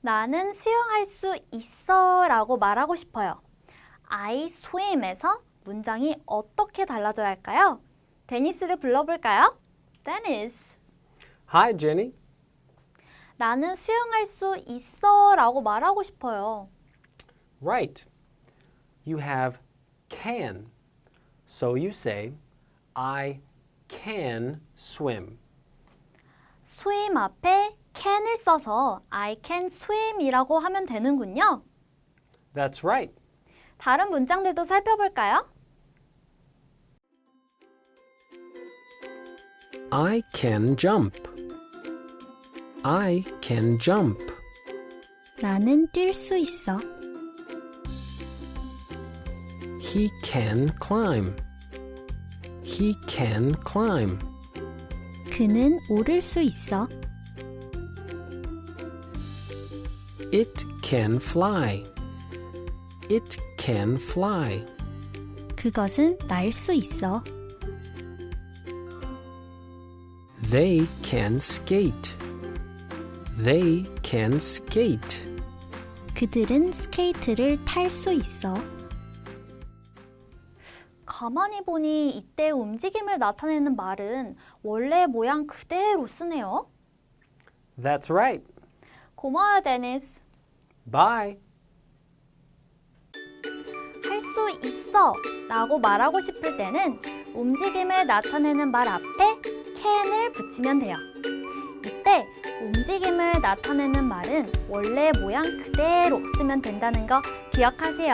나는 수영할 수 있어 라고 말하고 싶어요. I swim에서 문장이 어떻게 달라져야 할까요? 데니스를 불러볼까요? 데니스. Hi, Jenny. 나는 수영할 수 있어 라고 말하고 싶어요. Right. You have can. So you say, I can swim. swim 앞에 can을 써서 I can swim이라고 하면 되는군요. That's right. 다른 문장들도 살펴볼까요? I can jump. I can jump. 나는 뛸 수 있어. He can climb. He can climb. 그는 오를 수 있어. It can fly. It can fly. 그것은 날 수 있어. They can skate. They can skate. 그들은 스케이트를 탈 수 있어. 가만히 보니 이때 움직임을 나타내는 말은 원래 모양 그대로 쓰네요. That's right. 고마워요, 데니스. Bye. 할 수 있어 라고 말하고 싶을 때는 움직임을 나타내는 말 앞에 can을 붙이면 돼요. 이때 움직임을 나타내는 말은 원래 모양 그대로 쓰면 된다는 거 기억하세요.